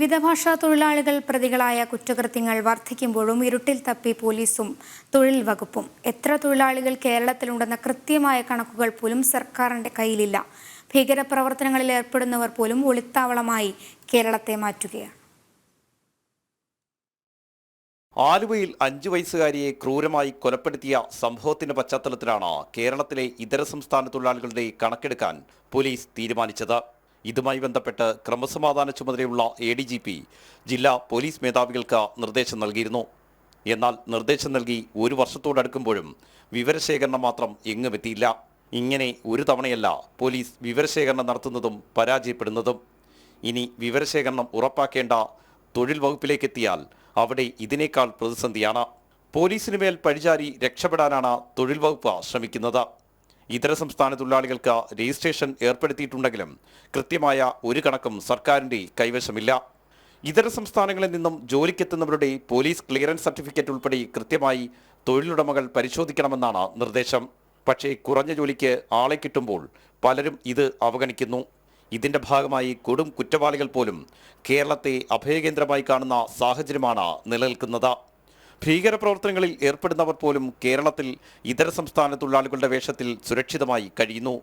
വിവിധ ഭാഷാ തൊഴിലാളികൾ പ്രതികളായ കുറ്റകൃത്യങ്ങൾ വർദ്ധിക്കുമ്പോഴും ഇരുട്ടിൽ തപ്പി പോലീസും തൊഴിൽ വകുപ്പും. എത്ര തൊഴിലാളികൾ കേരളത്തിലുണ്ടെന്ന കൃത്യമായ കണക്കുകൾ പോലും സർക്കാരിന്റെ കയ്യിലില്ല. ഭീകരപ്രവർത്തനങ്ങളിൽ ഏർപ്പെടുന്നവർ പോലും ഒളിത്താവളമായി കേരളത്തെ മാറ്റുകയാണ്. ആലുവയിൽ അഞ്ചു വയസ്സുകാരിയെ ക്രൂരമായി കൊലപ്പെടുത്തിയ സംഭവത്തിന്റെ പശ്ചാത്തലത്തിലാണ് കേരളത്തിലെ ഇതര സംസ്ഥാന തൊഴിലാളികളുടെ കണക്കെടുക്കാൻ പോലീസ് തീരുമാനിച്ചത്. ഇതുമായി ബന്ധപ്പെട്ട് ക്രമസമാധാന ചുമതലയുള്ള എ ഡി ജി പി ജില്ലാ പോലീസ് മേധാവികൾക്ക് നിർദ്ദേശം നൽകിയിരുന്നു. എന്നാൽ നിർദ്ദേശം നൽകി ഒരു വർഷത്തോടടുക്കുമ്പോഴും വിവരശേഖരണം മാത്രം എങ്ങുമെത്തിയില്ല ഇങ്ങനെ ഒരു തവണയല്ല പോലീസ് വിവരശേഖരണം നടത്തുന്നതും പരാജയപ്പെടുന്നതും. ഇനി വിവരശേഖരണം ഉറപ്പാക്കേണ്ട തൊഴിൽ വകുപ്പിലേക്കെത്തിയാൽ അവിടെ ഇതിനേക്കാൾ പ്രതിസന്ധിയാണ്. പോലീസിനുമേൽ പഴിചാരി രക്ഷപ്പെടാനാണ് തൊഴിൽ വകുപ്പ് ശ്രമിക്കുന്നത്. ഇതര സംസ്ഥാന തൊഴിലാളികൾക്ക് രജിസ്ട്രേഷൻ ഏർപ്പെടുത്തിയിട്ടുണ്ടെങ്കിലും കൃത്യമായ ഒരു കണക്കും സർക്കാരിന്റെ കൈവശമില്ല. ഇതര സംസ്ഥാനങ്ങളിൽ നിന്നും ജോലിക്കെത്തുന്നവരുടെ പോലീസ് ക്ലിയറൻസ് സർട്ടിഫിക്കറ്റ് ഉൾപ്പെടെ കൃത്യമായി തൊഴിലുടമകൾ പരിശോധിക്കണമെന്നാണ് നിർദ്ദേശം. പക്ഷേ കുറഞ്ഞ ജോലിക്ക് ആളെ കിട്ടുമ്പോൾ പലരും ഇത് അവഗണിക്കുന്നു. ഇതിന്റെ ഭാഗമായി കൊടും കുറ്റവാളികൾ പോലും കേരളത്തെ അഭയകേന്ദ്രമായി കാണുന്ന സാഹചര്യമാണ് നിലനിൽക്കുന്നത്. ഭീകരപ്രവർത്തനങ്ങളിൽ ഏർപ്പെടുന്നവർ പോലും കേരളത്തിൽ ഇതര സംസ്ഥാന തൊഴിലാളികളുടെ വേഷത്തിൽ സുരക്ഷിതമായി കഴിയുന്നു.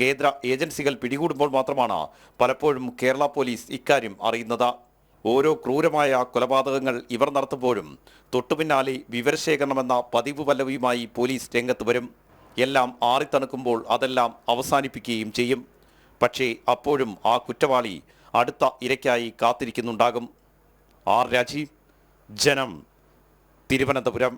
കേന്ദ്ര ഏജൻസികൾ പിടികൂടുമ്പോൾ മാത്രമാണ് പലപ്പോഴും കേരള പോലീസ് ഇക്കാര്യം അറിയുന്നത്. ഓരോ ക്രൂരമായ കൊലപാതകങ്ങൾ ഇവർ നടത്തുമ്പോഴും തൊട്ടുപിന്നാലെ വിവരശേഖരണമെന്ന പതിവ് പല്ലവിയുമായി പോലീസ് രംഗത്ത് വരും. എല്ലാം ആറിത്തണുക്കുമ്പോൾ അതെല്ലാം അവസാനിപ്പിക്കുകയും ചെയ്യും. പക്ഷേ അപ്പോഴും ആ കുറ്റവാളി അടുത്ത ഇരയ്ക്കായി കാത്തിരിക്കുന്നുണ്ടാകും. ആർ രാജീവ് ജനം തിരുവനന്തപുരം